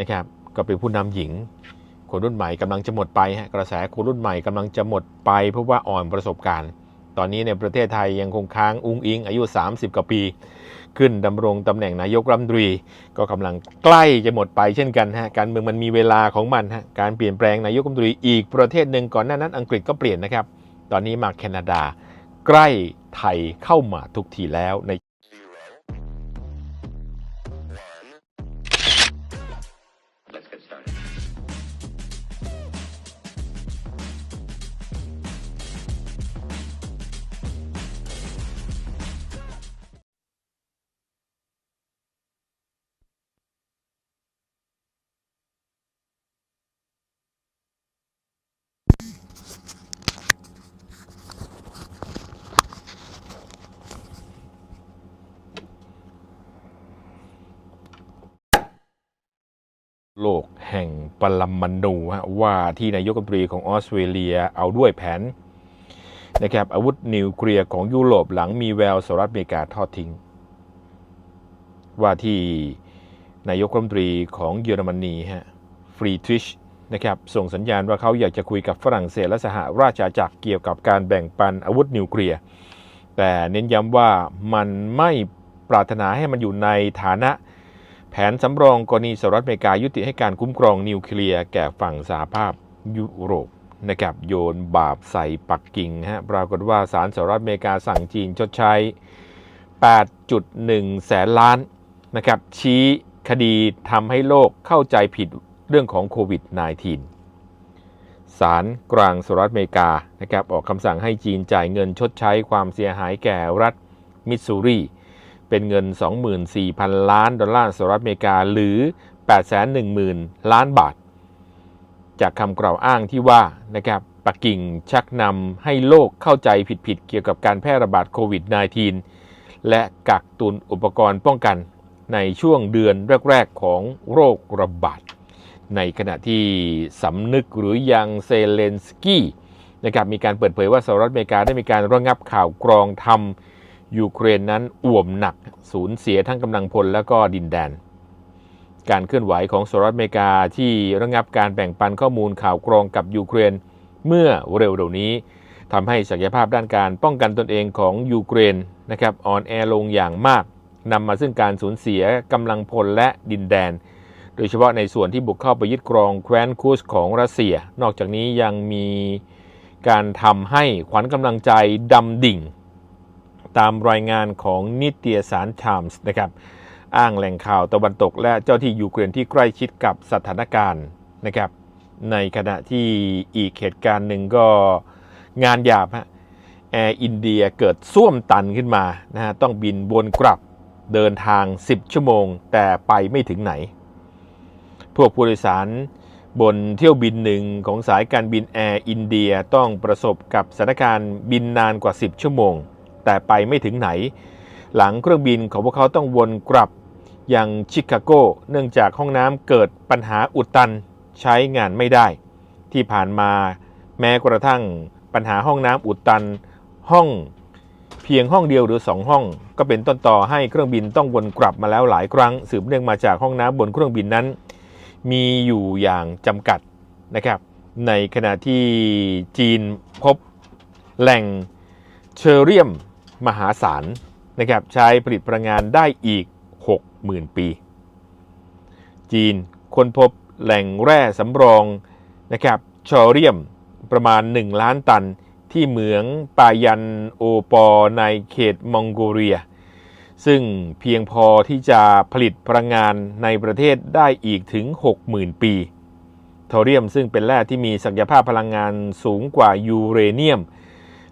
นะครับก็เป็นผู้นำหญิง คนรุ่นใหม่กำลังจะหมดไปฮะกระแสคนรุ่นใหม่กำลังจะหมดไป เพราะว่าอ่อนประสบการณ์ ตอนนี้ในประเทศไทยยังคงค้างอุ้งอิง อายุ 30 กว่าปี ขึ้นดำรงตำแหน่งนายกรัฐมนตรี ก็กำลังใกล้จะหมดไปเช่นกันฮะการเมืองมันมีเวลาของมันฮะการเปลี่ยนแปลงนายกรัฐมนตรีอีกประเทศหนึ่งก่อนหน้านั้นอังกฤษก็เปลี่ยนนะครับ ตอนนี้มาแคนาดา ใกล้ไทยเข้ามาทุกทีแล้วใน โลกแห่งปรมาณูฮะว่าที่นายกรัฐมนตรีของออสเตรเลียเอาด้วยแผนนะครับอาวุธนิวเคลียร์ของยุโรปหลังมีแววสหรัฐอเมริกาทอดทิ้ง ว่าที่นายกรัฐมนตรีของเยอรมนีฮะฟรีทริชนะครับส่งสัญญาณว่าเขาอยากจะคุยกับฝรั่งเศสและสหราชอาณาจักรเกี่ยวกับการแบ่งปันอาวุธนิวเคลียร์แต่เน้นย้ำว่ามันไม่ปรารถนาให้มันอยู่ในฐานะ แผนสำรองกรณีสหรัฐอเมริกายุติให้การคุ้มครองนิวเคลียร์แก่ฝั่งสหภาพยุโรปนะครับโยนบาปใส่ปักกิ่งฮะปรากฏว่าศาลสหรัฐอเมริกาสั่งจีนชดใช้ 8.1 แสนล้านนะครับชี้คดีทำให้โลกเข้าใจผิดเรื่องของโควิด -19 ศาลกลางสหรัฐอเมริกานะครับออกคำสั่งให้จีนจ่ายเงินชดใช้ความเสียหายแก่รัฐมิสซูรี เป็นเงิน 24,000 ล้านดอลลาร์สหรัฐอเมริกา หรือ 810,000 ล้านบาท จากคำกล่าวอ้างที่ว่านะครับปักกิ่งชักนำให้โลกเข้าใจผิดๆ เกี่ยวกับการแพร่ระบาดโควิด -19 และกักตุนอุปกรณ์ป้องกันในช่วงเดือนแรก ๆ ของโรคระบาด ในขณะที่สำนึกหรือยังเซเลนสกี้นะครับมีการเปิดเผยว่าสหรัฐอเมริกาได้มีการระงับข่าวกรองทำ ยูเครนนั้นอ่วมหนักสูญเสียทั้งกำลังพลและก็ดินแดน การเคลื่อนไหวของสหรัฐอเมริกาที่ระงับการแบ่งปันข้อมูลข่าวกรองกับยูเครนเมื่อเร็วๆนี้ทำให้ศักยภาพด้านการป้องกันตนเองของยูเครนนะครับอ่อนแอลงอย่างมากนำมาซึ่งการสูญเสียกำลังพลและดินแดน โดยเฉพาะในส่วนที่บุกเข้าไปยึดครองแคว้นคูสของรัสเซีย นอกจากนี้ยังมีการทำให้ขวัญกำลังใจดำดิ่ง ตามรายงานของนิตยสารไทมส์นะครับ อ้างแหล่งข่าวตะวันตกและเจ้าที่ยูเครนที่ใกล้ชิดกับสถานการณ์นะครับ ในขณะที่อีกเหตุการณ์หนึ่งก็งานหยาบฮะแอร์อินเดียเกิดส้วมตันขึ้นมานะฮะต้องบินวนกลับเดินทาง 10 ชั่วโมง แต่ไปไม่ถึงไหน พวกผู้โดยสารบนเที่ยวบินหนึ่งของสายการบินแอร์อินเดียต้องประสบกับสถานการณ์บินนานกว่า 10 ชั่วโมง แต่ไปไม่ถึงไหน หลังเครื่องบินของพวกเขาต้องวนกลับยังชิคาโกเนื่องจากห้องน้ำเกิดปัญหาอุดตันใช้งานไม่ได้ ที่ผ่านมาแม้กระทั่งปัญหาห้องน้ำอุดตันห้องเพียงห้องเดียวหรือ 2 ห้อง ก็เป็นต้นต่อให้เครื่องบินต้องวนกลับมาแล้วหลายครั้ง สืบเนื่องมาจากห้องน้ำบนเครื่องบินนั้น มีอยู่อย่างจำกัดนะครับ ในขณะที่จีนพบแหล่งเชอเรียม มหาศาลนะครับใช้ผลิตพลังงานได้อีก 60,000 ปี จีนค้นพบแหล่งแร่สำรองนะครับชอเรียมประมาณ 1 ล้านตันที่เหมืองปายันโอปอในเขตมองโกเลีย ซึ่งเพียงพอที่จะผลิตพลังงานในประเทศได้อีกถึง 60,000 ปี ทอเรียมซึ่งเป็นแร่ที่มีศักยภาพพลังงานสูงกว่ายูเรเนียม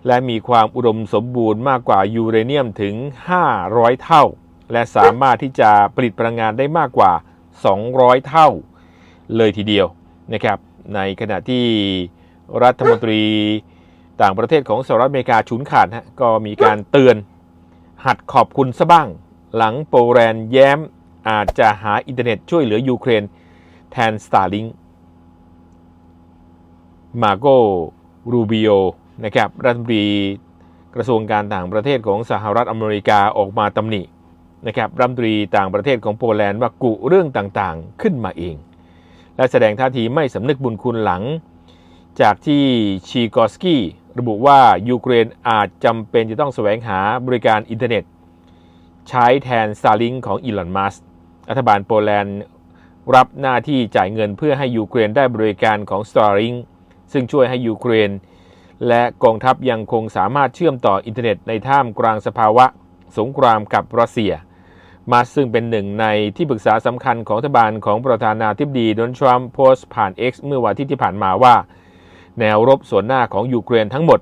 และมีความอุดมสมบูรณ์มากกว่ายูเรเนียมถึง 500 เท่า และสามารถที่จะผลิตพลังงานได้มากกว่า 200 เท่า เลยทีเดียวนะครับ ในขณะที่รัฐมนตรีต่างประเทศของสหรัฐอเมริกาฉุนขาดฮะก็มีการเตือนหัดขอบคุณซะบ้าง หลังโปแลนด์แย้มอาจจะหาอินเทอร์เน็ตช่วยเหลือยูเครนแทน Starlink มาโกรูบิโอ นะครับรัฐมนตรีกระทรวงการต่างประเทศของสหรัฐอเมริกาออกมาตำหนินะครับรัฐมนตรีต่างประเทศของโปแลนด์ว่ากุเรื่องต่างๆขึ้นมาเอง และแสดงท่าทีไม่สำนึกบุญคุณหลัง จากที่ชีกอสกี้ระบุว่ายูเครนอาจจำเป็นจะต้องแสวงหาบริการอินเทอร์เน็ต ใช้แทน Starlink ของอีลอนมัสรัฐบาลโปแลนด์รับหน้าที่จ่ายเงินเพื่อให้ยูเครนได้บริการของ Starlink ซึ่งช่วยให้ยูเครน และกองทัพยังคงสามารถเชื่อมต่ออินเทอร์เน็ตในท่ามกลางสภาวะสงครามกับรัสเซีย มาซึ่งเป็นหนึ่งในที่ปรึกษาสำคัญของรัฐบาลของประธานาธิบดีโดนัลด์ทรัมป์โพสต์ผ่าน X เมื่อวันที่ที่ผ่านมาว่า แนวรบส่วนหน้าของยูเครนทั้งหมด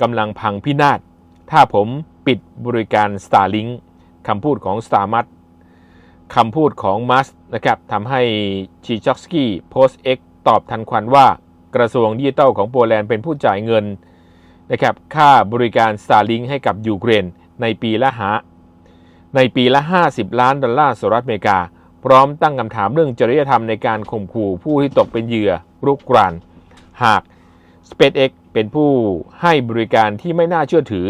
กำลังพังพินาศ ถ้าผมปิดบริการ Starlink คำพูดของ s t a r m a t คำพูดของมัสนะครับทำให้ชีชอกสกี้โพสต์ X ตอบทันควันว่า กระทรวงดิจิทัลของโปแลนด์เป็นผู้จ่ายเงินนะครับค่าบริการ Starlink ให้กับยูเครนในปีละหาในปีละ 50 ล้านดอลลาร์สหรัฐอเมริกา พร้อมตั้งคำถามเรื่องจริยธรรมในการข่มขู่ผู้ที่ตกเป็นเหยื่อรุกราน หาก SpaceX เป็นผู้ให้บริการที่ไม่น่าเชื่อถือ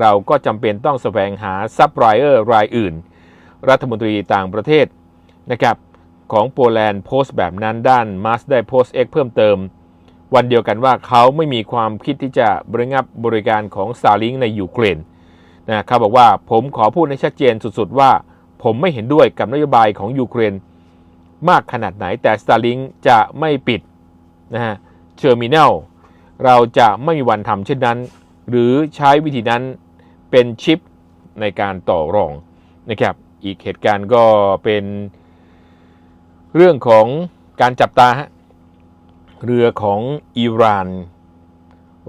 เราก็จำเป็นต้องแสวงหาซัพพลายเออร์รายอื่น รัฐมนตรีต่างประเทศนะครับของโปแลนด์โพสต์แบบนั้นด้านมาสได้โพสต์ X เพิ่มเติม วันเดียวกันว่าเขาไม่มีความคิดที่จะบริงับบริการของ Starlink ในยูเครนนะเขาบอกว่าผมขอพูดให้ชัดเจนสุดๆว่า ผมไม่เห็นด้วยกับนโยบายของยูเครนมากขนาดไหนแต่ Starlink จะไม่ปิดนะฮะเชอร์มินลเราจะไม่มีวันทำเช่นนั้น หรือใช้วิธีนั้นเป็นชิปในการต่อรองนะครับอีกเหตุการณ์ก็เป็นเรื่องของการจับตาฮะ เรือของอิหร่าน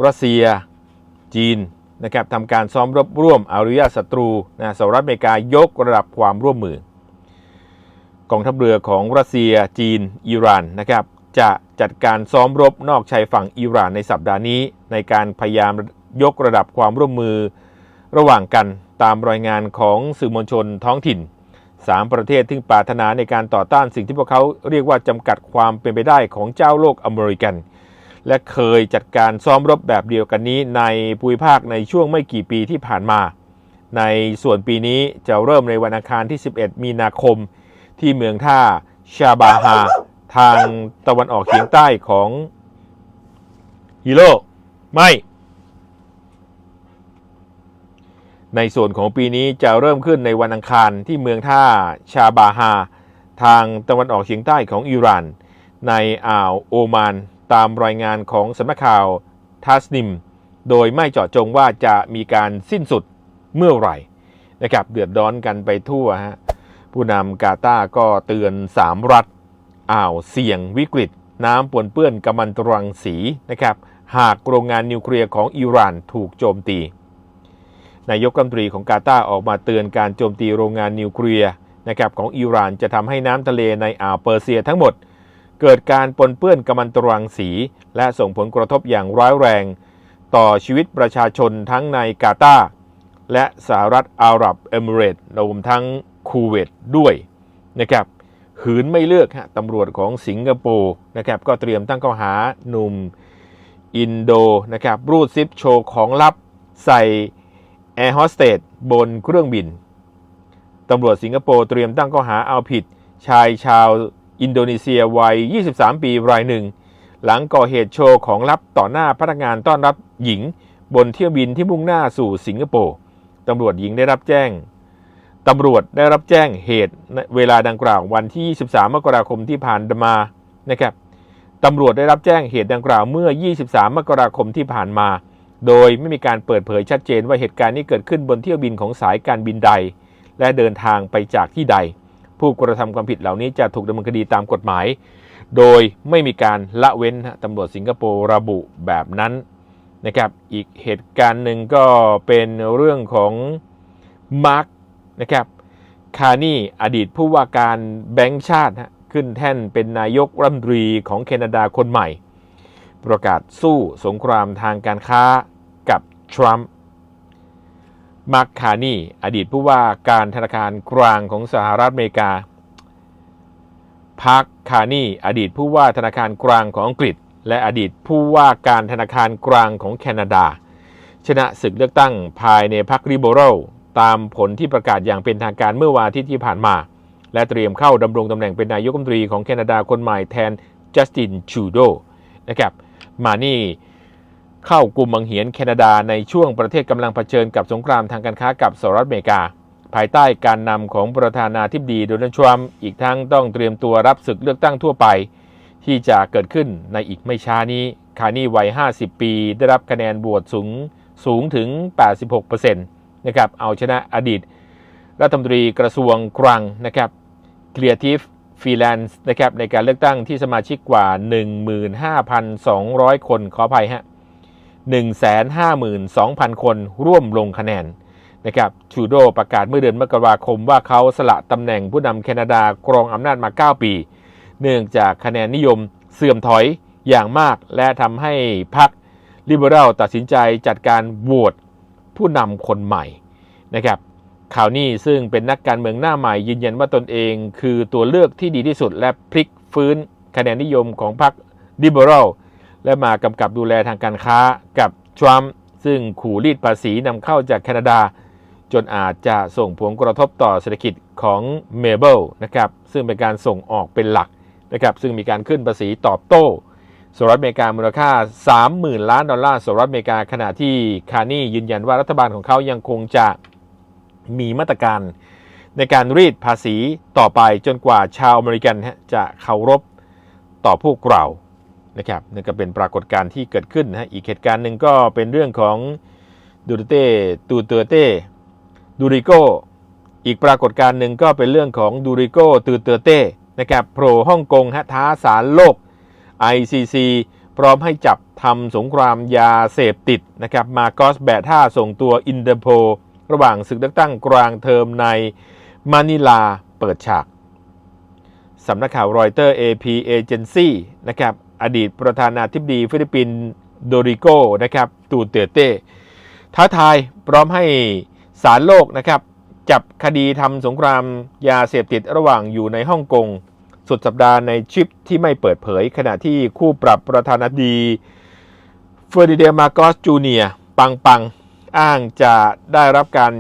รัสเซีย จีนนะครับทำการซ้อมรบร่วมอาริยศัตรูนะสหรัฐอเมริกายกระดับความร่วมมือกองทัพเรือของรัสเซีย จีน อิหร่านนะครับจะจัดการซ้อมรบนอกชายฝั่งอิหร่านในสัปดาห์นี้ ในการพยายามยกระดับความร่วมมือระหว่างกันตามรายงานของสื่อมวลชนท้องถิ่น 3 ประเทศที่ปรารถนาในการต่อต้านสิ่งที่พวกเขาเรียกว่าจำกัดความเป็นไปได้ของเจ้าโลกอเมริกัน และเคยจัดการซ้อมรบแบบเดียวกันนี้ในภูมิภาคในช่วงไม่กี่ปีที่ผ่านมา ในส่วนปีนี้จะเริ่มในวันอังคารที่ 11 มีนาคม ที่เมืองท่าชาบาฮาทางตะวันออกเฉียงใต้ของฮิโร่ไม่ ในส่วนของปีนี้จะเริ่มขึ้นในวันอังคารที่เมืองท่าชาบาฮา ทางตะวันออกเฉียงใต้ของอิหร่าน ในอ่าวโอมาน ตามรายงานของสำนักข่าวทัสนิม โดยไม่เจาะจงว่าจะมีการสิ้นสุดเมื่อไหร่นะครับเดือดร้อนกันไปทั่วฮะผู้นำกาตาก็เตือน 3 รัฐอ่าวเสี่ยงวิกฤต น้ำปนเปื้อนกัมมันตรังสีนะครับหากโรงงานนิวเคลียร์ของอิหร่านถูกโจมตี นายกรัฐมนตรีของกาตาร์ออกมาเตือนการโจมตีโรงงานนิวเคลียร์นะครับของอิหร่านจะทำให้น้ำทะเลในอ่าวเปอร์เซียทั้งหมด เกิดการปนเปื้อนกัมมันตรังสี และส่งผลกระทบอย่างร้ายแรง ต่อชีวิตประชาชนทั้งในกาตาร์และสหรัฐอาหรับเอมิเรต์รวมทั้งคูเวตด้วยนะครับหืนไม่เลือกฮะตำรวจของสิงคโปร์นะครับก็เตรียมตั้งข้อหาหนุ่มอินโดนะครับรูดซิปโชว์ของลับใส่ แอร์โฮสเตสบนเครื่องบิน ตำรวจสิงคโปร์เตรียมตั้งข้อหาเอาผิด ชายชาวอินโดนีเซียวัย 23 ปีรายหนึ่ง หลังก่อเหตุโชว์ของลับต่อหน้าพนักงานต้อนรับหญิง บนเที่ยวบินที่มุ่งหน้าสู่สิงคโปร์ ตำรวจหญิงได้รับแจ้ง ตำรวจได้รับแจ้งเหตุเวลาดังกล่าววันที่ 23 มกราคมที่ผ่านมานะครับตำรวจได้รับแจ้งเหตุดังกล่าวเมื่อ 23 มกราคมที่ผ่านมา โดยไม่มีการเปิดเผยชัดเจนว่าเหตุการณ์นี้เกิดขึ้นบนเที่ยวบินของสายการบินใด และเดินทางไปจากที่ใด ผู้กระทำความผิดเหล่านี้จะถูกดำเนินคดีตามกฎหมาย โดยไม่มีการละเว้นตำรวจสิงคโปร์ระบุแบบนั้นนะครับอีกเหตุการณ์หนึ่งก็เป็นเรื่องของมาร์คนะครับคานี่อดีตผู้ว่าการแบงก์ชาติขึ้นแท่นเป็นนายกรัฐมนตรีของแคนาดาคนใหม่ ประกาศสู้สงครามทางการค้า ทรัมป์มาร์คคานีอดีตผู้ว่าการธนาคารกลางของสหรัฐอเมริกาพาร์คคานีอดีตผู้ว่าธนาคารกลางของอังกฤษ และอดีตผู้ว่าการธนาคารกลางของแคนาดา ชนะศึกเลือกตั้งภายในพรรคริโบรัลตามผลที่ประกาศอย่างเป็นทางการเมื่อวันอาทิตย์ที่ผ่านมา และเตรียมเข้าดำรงตำแหน่งเป็นนายกรัฐมนตรีของแคนาดาคนใหม่แทนจัสตินชูโดนะครับมานี่ เข้ากลุ่มบังเหียนแคนาดาในช่วงประเทศกำลังเผชิญกับสงครามทางการค้ากับสหรัฐอเมริกา ภายใต้การนำของประธานาธิบดีโดนัลด์ทรัมป์อีกทั้งต้องเตรียมตัวรับศึกเลือกตั้งทั่วไป ที่จะเกิดขึ้นในอีกไม่ช้านี้คานี่วัย 50 ปี ได้รับคะแนนโหวตสูงสูงถึง 86%นะครับเอาชนะอดีต รัฐมนตรีกระทรวงคลังนะครับ Creative Freelance นะครับในการเลือกตั้งที่สมาชิกกว่า 15,200 คนขออภัยฮะ 152,000 คนร่วมลงคะแนนนะครับชูโดประกาศเมื่อเดือนมกราคมว่าเขาสละตำแหน่งผู้นำแคนาดากรองอำนาจมา 9 ปี เนื่องจากคะแนนนิยมเสื่อมถอยอย่างมากและทำให้พรรคลิเบอรัลตัดสินใจจัดการโหวตผู้นำคนใหม่นะครับข่าวนี้ซึ่งเป็นนักการเมืองหน้าใหม่ยืนยันว่าตนเองคือตัวเลือกที่ดีที่สุดและพลิกฟื้นคะแนนนิยมของพรรคลิเบอรัล และมากำกับดูแลทางการค้ากับทรัมป์ซึ่งขู่รีดภาษีนำเข้าจากแคนาดา จนอาจจะส่งผลกระทบต่อเศรษฐกิจของเมเบิลนะครับซึ่งเป็นการส่งออกเป็นหลักนะครับซึ่งมีการขึ้นภาษีตอบโต้สหรัฐอเมริกามูลค่า 30,000 ล้านดอลลาร์สหรัฐอเมริกาขณะที่คาร์นียืนยันว่ารัฐบาลของเขายังคงจะมีมาตรการ ในการรีดภาษีต่อไปจนกว่าชาวอเมริกันจะเคารพต่อพวกเรา นะครับนี่ก็เป็นปรากฏการณ์ที่เกิดขึ้นนะฮะอีกเหตุการณ์หนึ่งก็เป็นเรื่องของดูเตเต้ตูเตเต้ดูริโกอีกปรากฏการณ์หนึ่งก็เป็นเรื่องของดูริโกตือเตเต้นะครับโผล่ฮ่องกงฮะท้าสารโลก ICC พร้อมให้จับทำสงครามยาเสพติดนะครับมาโกสแบท่าส่งตัวอินเตอร์โพระหว่างศึกเลือกตั้งกลางเทอมในมะนิลาเปิดฉากสำนักข่าวรอยเตอร์ AP Agency นะครับ อดีตประธานาธิบดีฟิลิปปินส์โดริโกนะครับตูเตเต้ท้าทายพร้อมให้ศาลโลกนะครับจับคดีทำสงครามยาเสพติดระหว่างอยู่ในฮ่องกงสุดสัปดาห์ในชิปที่ไม่เปิดเผย ขณะที่คู่ปรับประธานาธิบดีเฟอร์ดิเดมาโกสจูเนียปังปังอ้างจะได้รับการ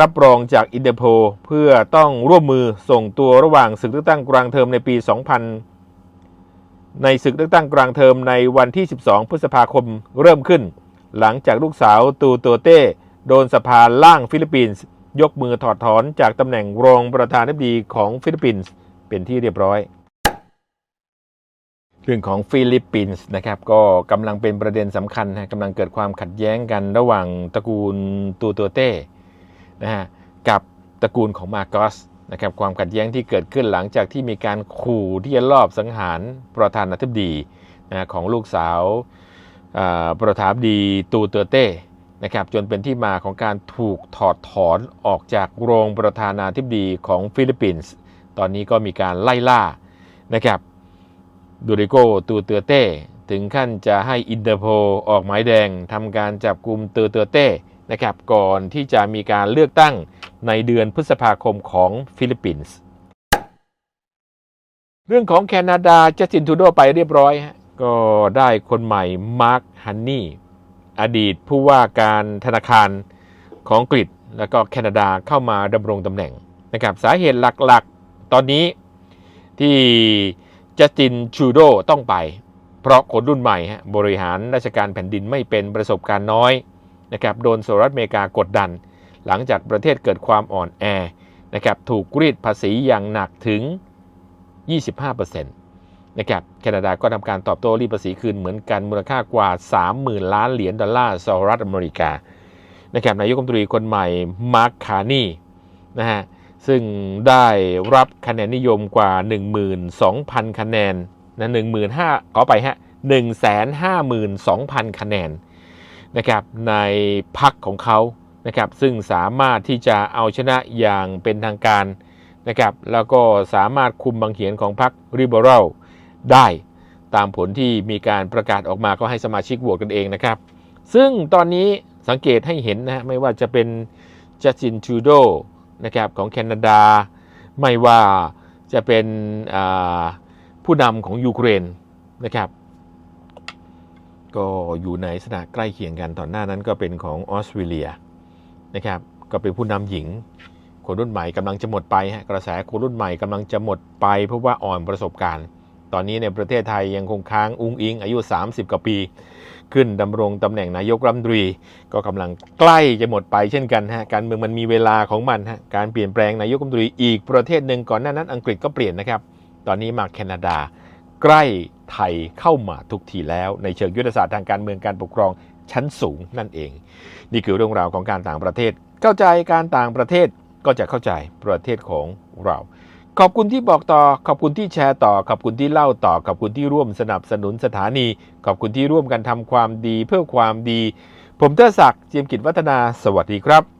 รับรองจากอินเตอร์โพเพื่อต้องร่วมมือส่งตัวระหว่างศึกเลือกตั้งกลางเทอมในปี 2000 ในศึกเลือกตั้งกลางเทอมในวันที่ 12 พฤษภาคมเริ่มขึ้น หลังจากลูกสาวตูโตเต้ โดนสภาล่างฟิลิปปินส์ยกมือถอดถอนจากตำแหน่งรองประธานาธิบดีของฟิลิปปินส์เป็นที่เรียบร้อย เรื่องของฟิลิปปินส์นะครับก็กำลังเป็นประเด็นสำคัญนะกำลังเกิดความขัดแย้งกันระหว่างตระกูลตูโตเต้นะฮะกับตระกูลของมาโกส นะครับความขัดแย้งที่เกิดขึ้นหลังจากที่มีการขู่ที่จะลอบสังหารประธานาธิบดีนะของลูกสาวประธานาธิบดีตูเตเต้นะครับจนเป็นที่มาของการถูกถอดถอนออกจากโรงประธานาธิบดีของฟิลิปปินส์ตอนนี้ก็มีการไล่ล่านะครับดูริโกตูเตเต้ถึงขั้นจะให้อินเตอร์โพลออกหมายแดงทำการจับกลุ่มตูเตเต้ นะครับก่อนที่จะมีการเลือกตั้งในเดือนพฤษภาคมของฟิลิปปินส์เรื่องของแคนาดาจัสตินทูโดไปเรียบร้อยฮะก็ได้คนใหม่มาร์คฮันนี่อดีตผู้ว่าการธนาคารของอังกฤษแล้วก็แคนาดาเข้ามาดำรงตำแหน่งนะครับสาเหตุหลักๆ ตอนนี้ที่จัสตินชูโดต้องไป เพราะคนรุ่นใหม่บริหารราชการแผ่นดินไม่เป็นประสบการณ์น้อย นะครับโดนสหรัฐอเมริกากดดัน หลังจากประเทศเกิดความอ่อนแอนะครับถูกรีดภาษีอย่างหนักถึง 25%นะครับแคนาดาก็ทำการตอบโต้รีดภาษีคืนเหมือนกันมูลค่ากว่า 30,000 ล้านเหรียญดอลลาร์สหรัฐอเมริกานะครับนายกรัฐมนตรีคนใหม่มาร์คคาร์นีนะฮะซึ่งได้รับคะแนนนิยมกว่า 12,000 คะแนนนะ15,000ขอไปฮะ152,000 คะแนน นะครับในพักของเขานะครับซึ่งสามารถที่จะเอาชนะอย่างเป็นทางการนะครับแล้วก็สามารถคุมบางเขียนของพรรคริเบอรัลได้ตามผลที่มีการประกาศออกมาก็ให้สมาชิกโหวตกันเองนะครับ ซึ่งตอนนี้สังเกตให้เห็นนะฮะไม่ว่าจะเป็นจัสตินทูโดนะครับของแคนาดา ไม่ว่าจะเป็นผู้นำของยูเครนนะครับ ก็อยู่ในสถานะใกล้เคียงกันตอนหน้านั้นก็เป็นของออสเตรเลียนะครับก็เป็นผู้นำหญิง คนรุ่นใหม่กำลังจะหมดไปฮะกระแสคนรุ่นใหม่กำลังจะหมดไป เพราะว่าอ่อนประสบการณ์ ตอนนี้ในประเทศไทยยังคงค้างอุ้งอิงอายุ 30 กว่าปี ขึ้นดำรงตำแหน่งนายกรัฐมนตรี ก็กำลังใกล้จะหมดไปเช่นกันฮะการเมืองมันมีเวลาของมันฮะการเปลี่ยนแปลงนายกรัฐมนตรีอีกประเทศหนึ่งก่อนหน้านั้นอังกฤษก็เปลี่ยนนะครับตอนนี้มาแคนาดา ใกล้ไทยเข้ามาทุกทีแล้ว ในเชิงยุทธศาสตร์ทางการเมืองการปกครองชั้นสูงนั่นเอง นี่คือเรื่องราวของการต่างประเทศ เข้าใจการต่างประเทศก็จะเข้าใจประเทศของเรา ขอบคุณที่บอกต่อ ขอบคุณที่แชร์ต่อ ขอบคุณที่เล่าต่อ ขอบคุณที่ร่วมสนับสนุนสถานี ขอบคุณที่ร่วมกันทำความดีเพื่อความดี ผมเตอศักดิ์เจียมกิจวัฒนา สวัสดีครับ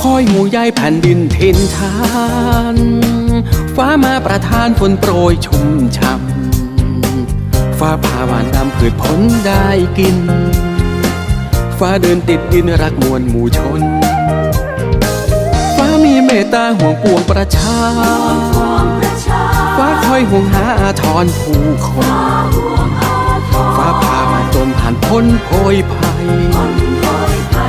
คอยห่วงใยแผ่นดินทินทาน ฟ้ามาประทานฝนโปรยชุ่มช่ำฟ้าผ่าหวานดำพืชผลได้กิน ฟ้าเดินติดดินรักมวลหมู่ชน ฟ้ามีเมตตาห่วงปวงประชา ฟ้าคอยห่วงหาอาทรผู้คน ฟ้าพามาจนผ่านพ้นโพยภัย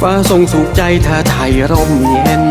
ฟ้าทรงสุขใจถ้าไทยร่มเย็น